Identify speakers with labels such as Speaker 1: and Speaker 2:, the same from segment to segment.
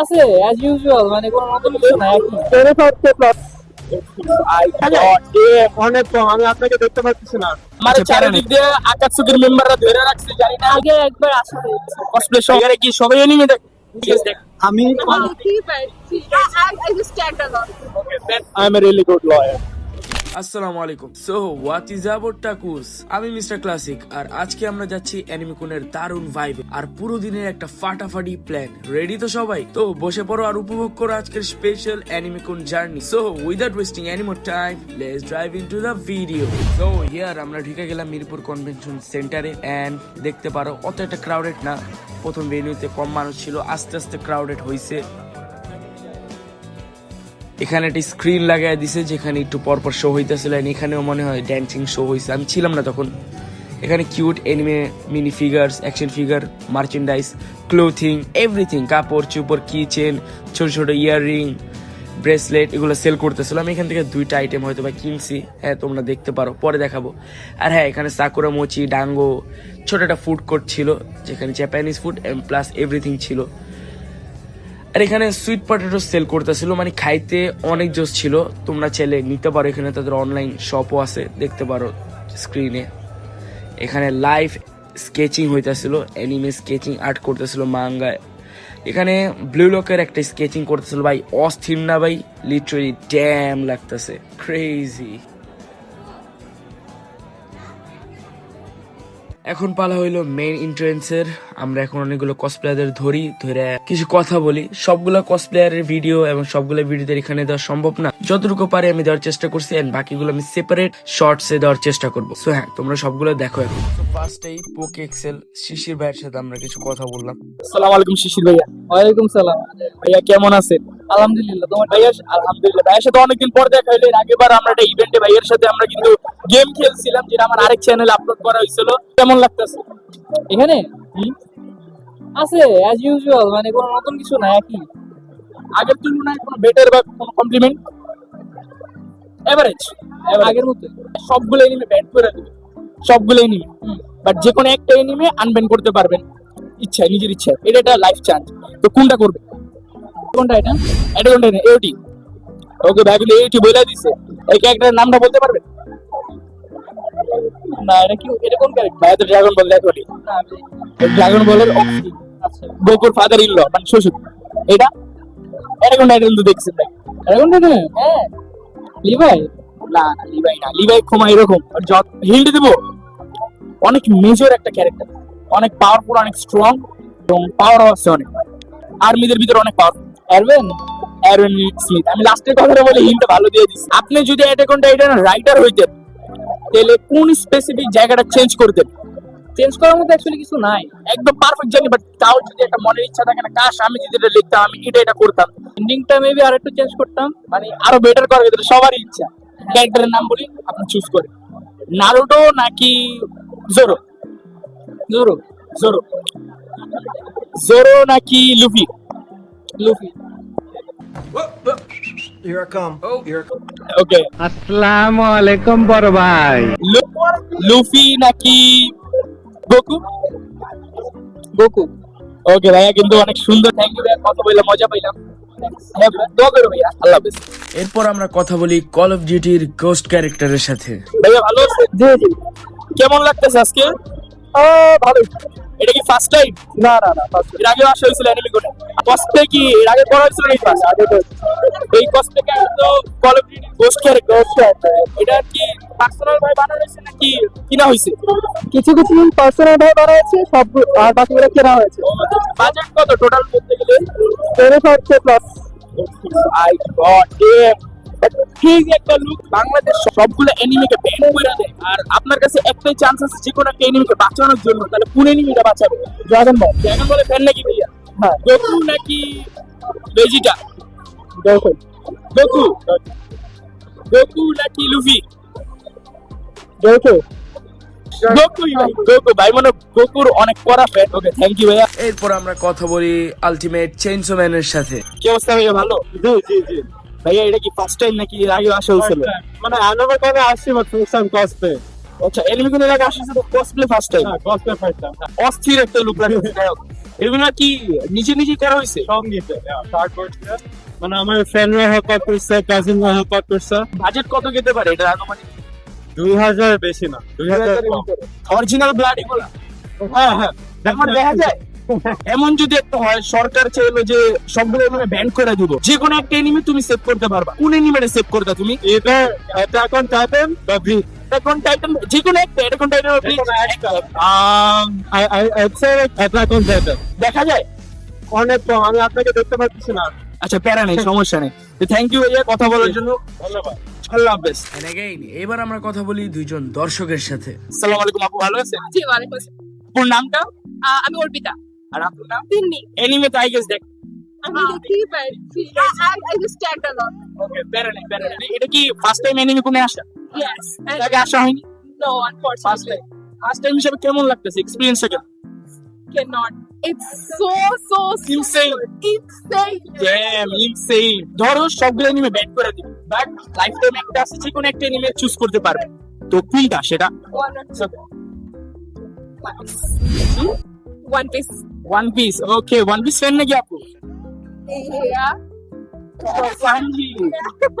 Speaker 1: আছে as usual মানে কোনো নতুন কিছু না একই
Speaker 2: তেরো ফাইভকে প্লাস আমি আপনাকে দেখতে পাচ্ছি না।
Speaker 3: মানে চারিদিক দিয়ে আকাশুকির মেম্বাররা ধরে রাখছে জানি না।
Speaker 1: আগে একবার আসলে
Speaker 3: কসপ্লে কি সবাই এনিমে দেখে দেখ।
Speaker 2: আমি
Speaker 4: I
Speaker 5: আসসালামু আলাইকুম। সো হোয়াট ইজ অ্যাবাউট টাকুস আমি মিস্টার ক্লাসিক আর আজকে আমরা যাচ্ছি অ্যানিমিকুনের দারুণ ভাইবে আর পুরো দিনের একটা ফাটাফাটি প্ল্যান রেডি তো সবাই? তো বসে পড়ো আর উপভোগ করো আজকের special অ্যানিমিকুন journey so without wasting any more time let's drive into the video so here আমরা ঢুকে গেলাম মিরপুর কনভেনশন সেন্টারে এন্ড দেখতে পারো অত একটা ক্রাউডেড না। প্রথম ভেনিউতে কম মানুষ ছিল, আস্তে আস্তে ক্রাউডেড হয়েছে এখানে একটা স্ক্রিন লাগাই দিছে, যেখানে একটু পরপর শো হইতেছিল এখানেও মনে হয় ড্যান্সিং শো হয়েছে আমি ছিলাম না তখন। এখানে cute anime mini figures action figure merchandise clothing everything কাপড়, চুপড় কি চেন ছোট ছোট ইয়াররিং ব্রেসলেট এগুলো সেল করতেছিল আমি এখান থেকে দুইটা আইটেম হয়তো বা কিনছি। হ্যাঁ তোমরা দেখতে পারো। পরে দেখাবো। আর হ্যাঁ এখানে সাকুরা মোচি ডাঙ্গো ছোট একটা ফুড কোর্ট ছিল, যেখানে জাপানিজ ফুড প্লাস এভরিথিং ছিল। আর এখানে সুইট পটেটো সেল করতেছিল মানে খাইতে অনেক জোস ছিল। তোমরা চাইলে নিতে পারো, এখানে তাদের অনলাইন শপও আছে, দেখতে পারো স্ক্রিনে এখানে লাইভ স্কেচিং হইতেছিল অ্যানিমে স্কেচিং আর্ট করতেছিল মাঙ্গায় এখানে ব্লু লকের একটা স্কেচিং করতেছিল, ভাই, অস্থির না ভাই? লিটারালি ড্যাম লাগতেছে ক্রেজি এখন পালা হইল মেইন এন্ট্রেন্সের আমরা এখন অনেকগুলো কসপ্লেয়ারদের ধরি ধরে কিছু কথা বলি। সবগুলো কসপ্লেয়ারের ভিডিও এবং সবগুলো ভিডিওতে এখানে দেওয়া সম্ভব না। যতটুকু পারে আমি দেওয়ার চেষ্টা করছি এন্ড বাকিগুলো আমি সেপারেট শর্টসে দেওয়ার চেষ্টা করব। সো হ্যাঁ তোমরা সবগুলো দেখো এখন। ফার্স্টেই পোকে এক্সেল শিশির ভাইয়ের সাথে আমরা কিছু কথা বললাম।
Speaker 3: আসসালামু আলাইকুম শিশির ভাইয়া।
Speaker 1: ওয়ালাইকুম সালাম।
Speaker 3: ভাইয়া, কেমন আছেন?
Speaker 1: আলহামদুলিল্লাহ তোমার
Speaker 3: ভাইয়া আলহামদুলিল্লাহ ভাইয়ের সাথে অনেকদিন পর দেখা হইল। এর আগেবার আমরা একটা ইভেন্টে ভাইয়ের সাথে আমরা কিন্তু গেম খেলছিলাম যেটা আমার আরেক চ্যানেলে আপলোড করা হয়েছিল কেমন লাগতেছে?
Speaker 1: এখানে? আছে অ্যাজ ইউজুয়াল মানে কোনো নতুন কিছু না একই।
Speaker 3: আগের তুলনায় কোনো বেটার বা কোনো কমপ্লিমেন্ট এভারেজ
Speaker 1: আগের মতো।
Speaker 3: সবগুলো এনিমে ব্যান করে দিবে। সবগুলো এনিমে বাট যে কোনো একটা এনিমে আনব্যান করতে পারবেন। ইচ্ছা নিজের ইচ্ছা এটা একটা লাইফ চান্স তো কোনটা করবে?
Speaker 1: কোনটা এটা?
Speaker 3: এটা কোনটা ওকে বলে দিছে। এই ক্যারেক্টারের নামটা বলতে পারবেন?
Speaker 1: না এটা কি এটা কোন ক্যারেক্টার
Speaker 3: ভাইয়া তো ড্রাগন বল দেখো ড্রাগন বলের
Speaker 1: আচ্ছা।
Speaker 3: গোকুর ফাদার ইন ল মানে শ্বশুর। এটা? এটা কোনটা এটা কিন্তু দেখছেন ভাই।
Speaker 1: এটা কোনটা হ্যাঁ। লিভাই
Speaker 3: না না লিভাই না। লিভাই ক্ষমা এরকম। হিল্ড দেবো অনেক মেজর একটা ক্যারেক্টার অনেক পাওয়ারফুল অনেক স্ট্রং এবং পাওয়ার আছে অনেক। আর্মিদের ভিতরে অনেক পাওয়ার
Speaker 1: পারবেন?
Speaker 3: Aaron Smith. আমি লাস্টের কথাটা বলে হিন্ট ভালো দিয়ে দিচ্ছি। আপনি যদি কোনটা এটা রাইটার হইতেন তাহলে কোন স্পেসিফিক জায়গাটা চেঞ্জ করতেন
Speaker 1: চেঞ্জ করার মতো অ্যাকচুয়ালি কিছু নাই।
Speaker 3: একদম পারফেক্ট জানি বাট তাও যদি একটা মনের ইচ্ছা থাকে না, কাশ, আমি যদি এটা লিখতাম, আমি এটা এটা করতাম।
Speaker 1: এন্ডিংটা মেবি আর একটু চেঞ্জ করতাম
Speaker 3: মানে আরও বেটার করার ভিতরে সবারই ইচ্ছা। ক্যারেক্টারের নাম বলি, আপনি চুজ করে নারুটো নাকি জোরো
Speaker 1: জোরো
Speaker 3: জোরো জোরো নাকি Luffy
Speaker 1: Luffy
Speaker 2: Here I come. Oh, here I come.
Speaker 3: Okay
Speaker 6: আসসালামু আলাইকুম বড় ভাই
Speaker 3: লুফি নাকি গোকু
Speaker 1: গোকু
Speaker 3: ওকে ভাইয়া কিন্তু অনেক সুন্দর থ্যাংক ইউ ভাইয়া। কথা বললাম মজা পাইলাম।
Speaker 5: এরপর আমরা কথা বলি কল অফ ডিউটির গোস্ট ক্যারেক্টারের সাথে।
Speaker 3: ভাইয়া ভালো জি জি। কেমন লাগতেছে আজকে? ভালো এটা কি ফার্স্ট টাইম
Speaker 2: না না না
Speaker 3: এর আগে আসা হয়েছিল অ্যানিমে কোডে কস্টে কি এর আগে করা হয়েছিল এই ফার্স্ট এই কস্টে কে তো call of duty ghost character এটা কি পার্সোনাল ভাই বানানো হয়েছে নাকি কিনা হয়েছে?
Speaker 2: কিছু কিছু পার্সোনাল ভাবে বানা হয়েছে সব আর বাকিগুলো কেনা হয়েছে।
Speaker 3: বাজেট কত টোটাল করতে গেলে?
Speaker 2: ফাইভকে প্লাস
Speaker 3: আই গড ডেম ঠিক একটা লুক বাংলাদেশ সবগুলো এনিমেকে ব্যান করে দেয়। আর আপনার কাছে একটাই চান্স আছে যে কোনো একটা এনিমেকে বাঁচানোর জন্য। তাহলে কোন এনিমিটা বাঁচাবে?
Speaker 2: Dragon Ball
Speaker 3: Dragon Ball fan নাকি ভাইয়া?
Speaker 2: হ্যাঁ।
Speaker 3: গোকু নাকি গোকু গোকু নাকি লুফি গোকু অনেক
Speaker 5: এরপর আমরা কথা বলি আলটিমেট চেইনসো ম্যানের সাথে।
Speaker 3: কি অবস্থা ভাইয়া ভালো?
Speaker 2: জি জি জি।
Speaker 3: ভাইয়া এটা কি ফার্স্ট টাইম নাকি এর আগে আসা হয়েছিল?
Speaker 2: মানে আনাবার কারণে আসছি বাট ফার্স্ট টাইম কস্টে
Speaker 3: আচ্ছা এনিমি কোন এলাকা আসছে তো কসপ্লে ফার্স্ট টাইম
Speaker 2: হ্যাঁ কস্টে ফার্স্ট টাইম
Speaker 3: অস্থির একটা লুক লাগছে এগুলো কি নিচে নিচে করা হয়েছে?
Speaker 7: সব নিতে স্টার্ট করছে। মানে আমার ফ্রেন্ডরা হেল্প করছে কাজিনরা হেল্প করছে।
Speaker 3: বাজেট কত যেতে পারে এটা আনুমানিক?
Speaker 7: দুই হাজার বেশি না দুই হাজার
Speaker 3: অরিজিনাল ব্লাড এগুলো?
Speaker 7: হ্যাঁ হ্যাঁ।
Speaker 3: দেখা যায় এমন যদি একটা হয় সরকার চাইলো যে সবগুলো এনিমে ব্যান করে দিব। যে কোনো একটা এনিমে তুমি সেভ করতে পারবা। কোন এনিমেটা সেভ করতে তুমি?
Speaker 7: এটা এটা এখন টাইটেন বা ভি
Speaker 3: এখন টাইটান যে কোনো একটা টাইটেন দেখা যায়?
Speaker 7: অনেক কম আমি আপনাকে দেখতে পাচ্ছি না।
Speaker 3: আচ্ছা প্যারা নেই সমস্যা নেই। থ্যাংক ইউ ভাইয়া কথা বলার জন্য।
Speaker 7: ধন্যবাদ।
Speaker 3: আল্লাহ হাফেজ।
Speaker 5: এবার আমরা কথা বলি দুইজন দর্শকের সাথে।
Speaker 3: আসসালামু আলাইকুম আপু ভালো আছেন?
Speaker 4: জি ওয়ালাইকুম আসসালাম।
Speaker 3: আপুর নামটা?
Speaker 4: আমি অর্পিতা।
Speaker 3: আর আপনার নাম
Speaker 4: তিন্নি
Speaker 3: এনিমে তো আই গেস দেখ
Speaker 4: আমি দেখি পাচ্ছি I just tagged along
Speaker 3: okay প্যারা নেই প্যারা নেই এটা কি ফার্স্ট টাইম এনিমে কোনে আসা?
Speaker 4: ইয়েস
Speaker 3: আগে আসা হয়নি?
Speaker 4: No
Speaker 3: first
Speaker 4: unfortunately
Speaker 3: time first time হিসেবে কেমন লাগতেছে? এক্সপেরিয়েন্সটা কেমন?
Speaker 4: Cannot. It's so so
Speaker 3: Insane.
Speaker 4: insane.
Speaker 3: Damn insane ধরো সবগুলো এনিমে ব্যাট করে দিবে বাট লাইফ টাইম একটা আছে যে কোনো একটা এনিমে চুজ করতে পারবে। তো কোনটা সেটা?
Speaker 4: One or
Speaker 3: One Piece okay One Piece fan নাকি আপু? সানজি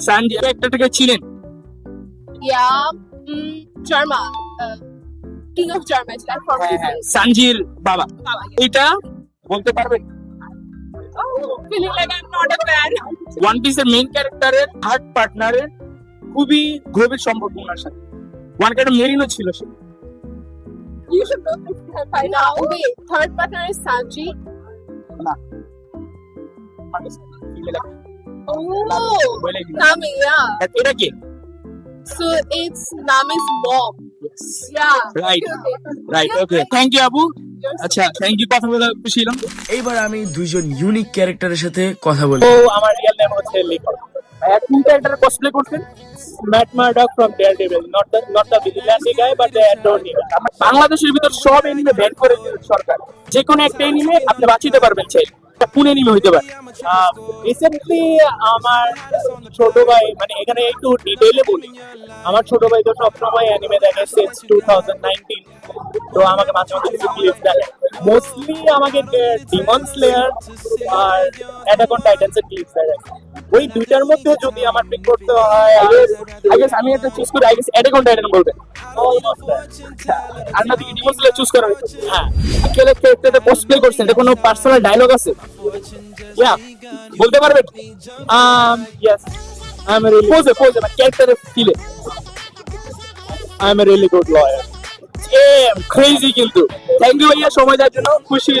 Speaker 3: সানজি থেকে ছিলেন।
Speaker 4: Jarma uh,
Speaker 3: হ্যাঁ হ্যাঁ সানজির বাবা। এটা বলতে পারবেন ওয়ান পিসের মেইন ক্যারেক্টারের থার্ড পার্টনারের খুবই গভীর সম্পর্ক ওনার সাথে। ওয়ান ক্যারেক্টার মেরিনও ছিল সে।
Speaker 4: You should know this by now wait third partner is Sanji oh Nami yeah
Speaker 3: এটা কি
Speaker 4: so it's Nami's mom yeah
Speaker 3: right
Speaker 4: Okay.
Speaker 3: Right okay thank you আপু আচ্ছা থ্যাংক ইউ কথা বলে খুশি হলাম
Speaker 5: এইবার আমি দুইজন ইউনিক ক্যারেক্টারের সাথে কথা বলি
Speaker 3: তো আমার রিয়েল নেম হচ্ছে লিখন ক্যারেক্টার কসপ্লে করছেন বাংলাদেশের ভিতর সব এনিমে ব্যান করে দিয়েছে সরকার। যে কোনো একটা এনিমে আপনি বাঁচিতে পারবেন চাই কোন এনিমে হইতে পারে? রিসেন্টলি আমার ছোট ভাই মানে এখানে একটু ডিটেইলে বলি। আমার ছোট ভাই তো সবসময় অ্যানিমে দেখে সিন্স টু থাউজেন্ড নাইনটিন তো আমাকে মাঝে মাঝে কিছু ক্লিপ দেখে মোস্টলি আমাকে ডিমন স্লেয়ার আর অ্যাটাক অন টাইটান্স এর ক্লিপস দেখে ওই দুইটার মধ্যে যদি আমার পিক করতে হয় আই গেস আমি এটা চুজ করি I guess Attack on Titan বলবেন আর না দিকে ডিমন স্লেয়ার চুজ করা। হয়েছে হ্যাঁ কেলে ক্যারেক্টারটা কসপ্লে করছেন এটা কোনো পার্সোনাল ডায়লগ আছে? ইয়া বলতে পারবেন um yes I'm a really pose pose my character ফিলে I'm a really good lawyer crazy কিন্তু। থ্যাংক ইউ ভাইয়া, সময় দেওয়ার জন্য খুশি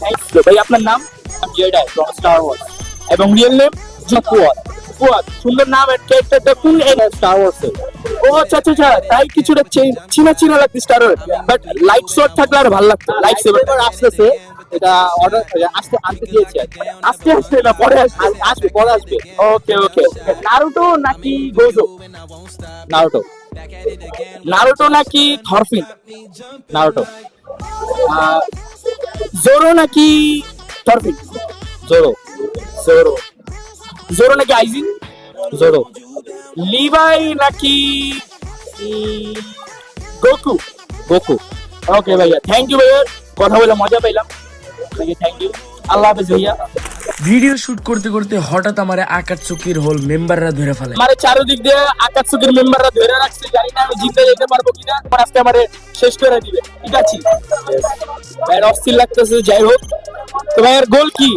Speaker 3: থ্যাংক ভাই, আপনার নাম? জেডাই ফ্রম স্টার ওয়ার্স এবং রিয়েল নেম জকুয়ার সুন্দর নাম এন্ড ক্যারেক্টারটা কোন স্টার ওয়ার্স ও আচ্ছা আচ্ছা আচ্ছা তাই কিছুটা চিনা চিনা লাগছে Star Wars but light shot থাকলে আর ভালো লাগতো। লাইট সেভার আসতেছে। এটা অর্ডার আসতে আনতে দিয়েছি। আজকে আসবে না পরে আসবে পরে আসবে। ওকে ওকে নারুটো নাকি গোজো? নারুটো। নারুটো নাকি থরফিন নারুটো। জোরো নাকি থরফিন জোরো। জোরো। জোরো নাকি আইজিন? জোরো। লিভাই নাকি গোকু? গোকু। ওকে ভাইয়া থ্যাংক ইউ ভাইয়া। কথা বলে মজা পেলাম থ্যাংক ইউ আল্লাহ হাফেজ ভাইয়া।
Speaker 5: ভিডিও শুট করতে করতে হঠাৎ আমার আকাশ চুকির হোল মেম্বাররা ধরে ফেলে।
Speaker 3: আমার চারিদিক দিয়ে আকাশুকের মেম্বাররা ধরে রাখছে জানি না আমি জিতে যেতে পারব কিনা আমার আজকে আমারে শেষ করে দিবে। ঠিক আছে? ভাইয়ের অস্থির লাগতেছে যাই হোক। তো ভাইয়ের গোল কি?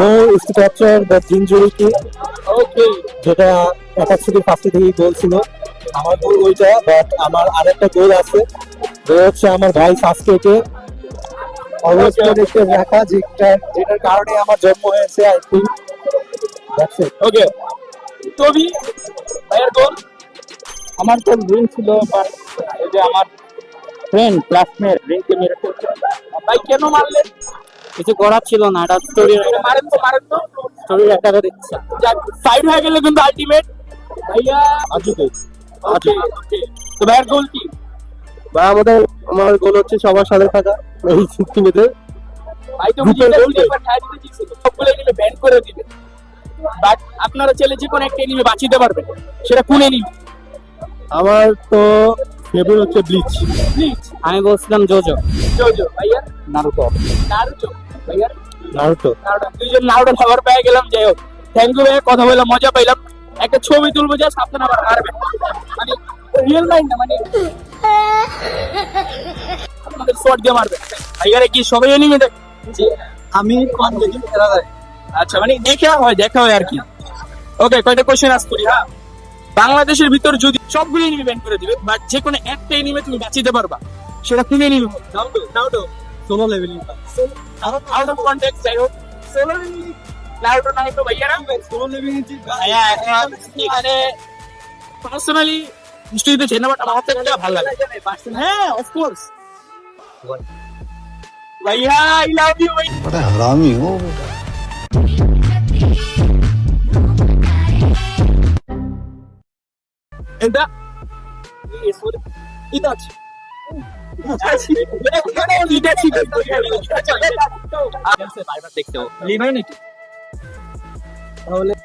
Speaker 7: Goal is to capture the জিনজুরিকি
Speaker 3: okay
Speaker 7: যেটা একাশি ফার্স্টে থেকেই গোল ছিল। আমার গোল ওইটা বাট আমার আরেকটা গোল আছে। ওই হচ্ছে আমার ভাই সাসকেকে অবশ্যই রাখা যেটা যেটার কারণে আমার জন্ম হয়েছে I think that's it
Speaker 3: okay তবি ভাইয়ের গোল
Speaker 7: আমার তো ড্রিম ছিল বাট এই যে আমার ফ্রেন্ড ক্লাসমেট ড্রিমকে মেরে
Speaker 3: ভাই কেন মারলেন?
Speaker 7: কিছু করার ছিল না এটা স্টোরির
Speaker 3: মারেন তো মারেন তো।
Speaker 7: স্টোরির একটা করে ইচ্ছা
Speaker 3: যাক সাইড হয়ে গেলে কিন্তু আলটিমেট ভাইয়া
Speaker 7: আজকে।
Speaker 3: ওকে তো ভাইয়ের গোল কি?
Speaker 7: বা আমাদের আমার গোল হচ্ছে সবার সাথে থাকা এই টিমেতে
Speaker 3: ব্যান করে দিবে। বাট আপনারা চাইলে যে কোনো একটা এনিমে পারবেন। সেটা কোন এনিমে
Speaker 7: আমার তো ফেভারিট হচ্ছে ব্লিচ আমি বলছিলাম জোজো
Speaker 3: জোজো ভাইয়া? নারুটো নারুটো ভাইয়া?
Speaker 7: নারুটো
Speaker 3: নারুটো দুইজন নারুটো খাবার পেয়ে গেলাম যাই হোক। থ্যাংক ইউ ভাইয়া কথা বলে মজা পাইলাম। একটা ছবি তুলবো যা সাবধান আবার মারবে মানে রিয়েল মাইন্ড না মানে? আমাদের শর্ট দিয়ে মারবে। কি সবাই এনিমে দেখ?
Speaker 7: আমি দেখি এরা দেয়
Speaker 3: আচ্ছা মানে দেখা হয় দেখা হয় আর কি। ওকে কয়টা কোশ্চেন আস করি হ্যাঁ? বাংলাদেশের ভিতর যদি সবগুলো এনিমে ব্যান করে দিবে বাট যে কোনো একটা এনিমে তুমি বাঁচিতে পারবা সেটা তুমি anime
Speaker 7: Naruto Naruto solo leveling
Speaker 3: out of context যাই হোক সোলো নারুটো নারুটো ভাইয়ারা?
Speaker 7: সোলো লেভেলিং
Speaker 3: এখন এখানে মিষ্টি দিতে চেনা ভালো লাগে। হ্যাঁ অফকোর্স ভাইয়া আই লাভ ইউ ভাই
Speaker 8: বড় হারামি হো
Speaker 3: এটা? Itachi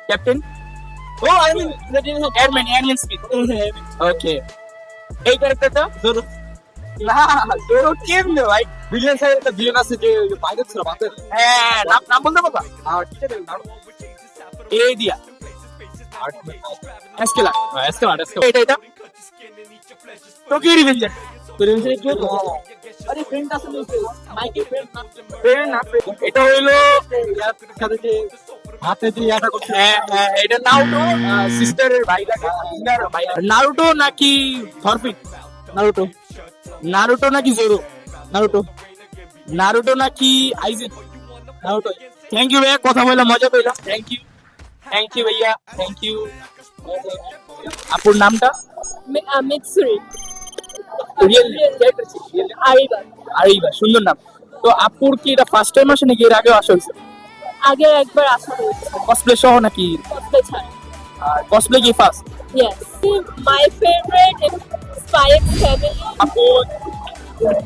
Speaker 3: captain O I mean airman airman speed okay এই ক্যারেক্টারটা না জোরো কেমনে ভাই
Speaker 7: বিলিয়ন সাইড একটা বিলিয়ন আছে যে পাইলট ছিল বাতের
Speaker 3: হ্যাঁ নাম নাম বলতে পারবা
Speaker 7: আর ঠিক আছে নারুটো
Speaker 3: এই দিয়া এসকেলা
Speaker 7: এসকে এসকে
Speaker 3: এটা এটা টোকিও রিভেঞ্জার রিভেঞ্জার কি হলো আরে ফ্রেন্ড আছে মাইকে ফ্রেন্ড না ফ্রেন্ড না এটা হইল
Speaker 7: সাথে যে হাতে যে ইয়াটা করছে।
Speaker 3: এটা নারুটো সিস্টারের ভাই নারুটো নাকি থরফিট
Speaker 7: নারুটো।
Speaker 3: নারুটো নাকি জোরো?
Speaker 7: নারুটো।
Speaker 3: নারুটো নাকি আইজেন
Speaker 7: নারুটো।
Speaker 3: থ্যাংক ইউ ভাইয়া। কথা মজা পেলাম থ্যাংক ইউ থ্যাংক ইউ ভাইয়া। থ্যাংক ইউ আপুর নামটা. Real
Speaker 4: Ariba.
Speaker 3: আরিবা সুন্দর নাম। তো আপুর কি এটা ফার্স্ট টাইম আসে নাকি এর আগে আসা হয়েছে?
Speaker 4: আগে একবার আসা হয়েছে।
Speaker 3: কসপ্লে সহ নাকি?
Speaker 4: কসপ্লে ছাড়া।
Speaker 3: আর কসপ্লে কি first
Speaker 4: is Spy X Family.
Speaker 3: আপু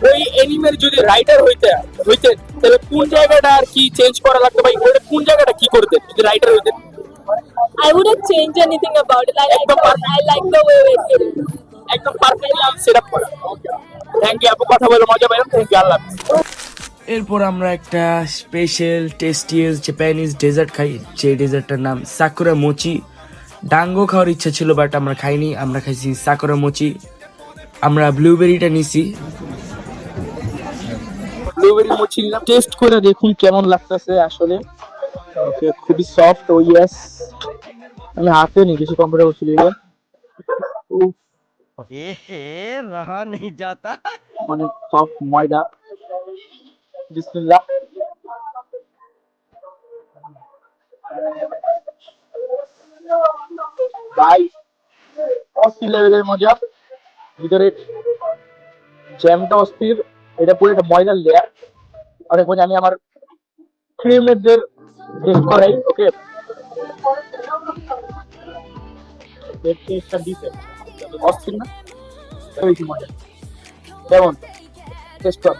Speaker 3: ওই এনিমের যদি রাইটার হইতে হইতে তাহলে কোন জায়গাটা আর কি চেঞ্জ করা লাগতো ভাই ওটা কোন জায়গাটা কি করতে যদি রাইটার হইতে?
Speaker 4: I wouldn't change anything about it. I like, the, I like the way it is.
Speaker 3: একদম পারফেক্টলি সেট আপ করা থ্যাংক ইউ আপু কথা বলে মজা পাইলাম। থ্যাংক ইউ আল্লাহ।
Speaker 5: এরপর আমরা একটা স্পেশাল টেস্টিয়াস জাপানিজ ডেজার্ট খাই। যে ডেজার্টটার নাম সাকুরা মোচি ডাঙ্গো খাওয়ার ইচ্ছা ছিল বাট আমরা খাইনি। আমরা খাইছি সাকুরা মোচি আমরা ব্লুবেরিটা নিছি।
Speaker 3: ব্লুবেরি মোচি নিলাম। টেস্ট করে দেখুন কেমন লাগতেছে আসলে। ওকে খুবই সফট ও ইয়েস আমি হাতে নি কিছু কম্পিউটার ছিল এবার এ
Speaker 6: হে রাহা নেই যাতা অনেক
Speaker 3: মানে সফট ময়দা। বিসমিল্লাহ। ভাই, অস্থির লেভেলের মজা। ভিতরে জ্যামটা অস্থির। এটা পুরো একটা ময়দার লেয়ার অনেক মজা আমি আমার ক্রিমেটদের টেস্ট করাই ওকে দিতে অস্থির না? বেশি মজা। কেমন টেস্ট কর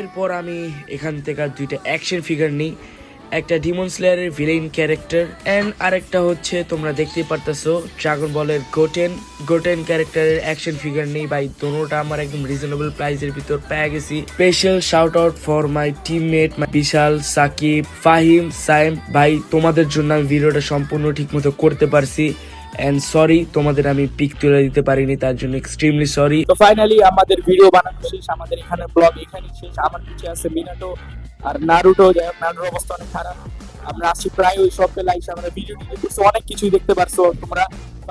Speaker 5: এরপর আমি এখান থেকে দুইটা অ্যাকশন ফিগার নিই। একটা ডিমন স্লেয়ারের ভিলেন ক্যারেক্টার এন্ড আরেকটা হচ্ছে তোমরা দেখতেই পারতেছো ড্রাগন বলের গোটেন গোটেন ক্যারেক্টারের অ্যাকশন ফিগার নেই। ভাই, দোনোটা আমার একদম রিজনেবল প্রাইসের ভিতর পেয়ে গেছি। Special shout out for my teammate Bishal, Sakib, Fahim Saim ভাই, তোমাদের জন্য আমি ভিডিওটা সম্পূর্ণ ঠিকমতো করতে পারছি। এন্ড সরি তোমাদের আমি পিক তুলে দিতে পারিনি, তার জন্য এক্সট্রিমলি সরি
Speaker 3: তো ফাইনালি আমাদের ভিডিও বানানো শেষ, আমাদের এখানে ব্লগ এখানে শেষ, আমার পিছিয়ে আছে মিনাটো আর নারুটো, যাই হোক, নারুটোর অবস্থা অনেক খারাপ। আমরা আসি প্রায় ওই সব এসে আমরা ভিডিও দেখতেছি, অনেক কিছুই দেখতে পারছ তোমরা।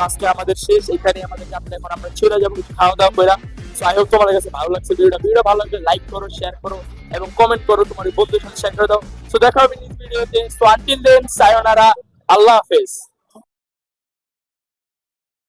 Speaker 3: আজকে আমাদের শেষ, এখানে আমাদের যাত্রা, এখন আমরা চলে যাব কিছু খাওয়া দাওয়া করে। সো আই হোপ তোমাদের কাছে ভালো লাগছে ভিডিওটা। ভিডিও ভালো লাগলে লাইক করো শেয়ার করো এবং কমেন্ট করো তোমার বন্ধুদের সাথে শেয়ার করে দাও। সো দেখা হবে নেক্সট ভিডিওতে সো আনটিল দেন সায়োনারা আল্লাহ হাফেজ।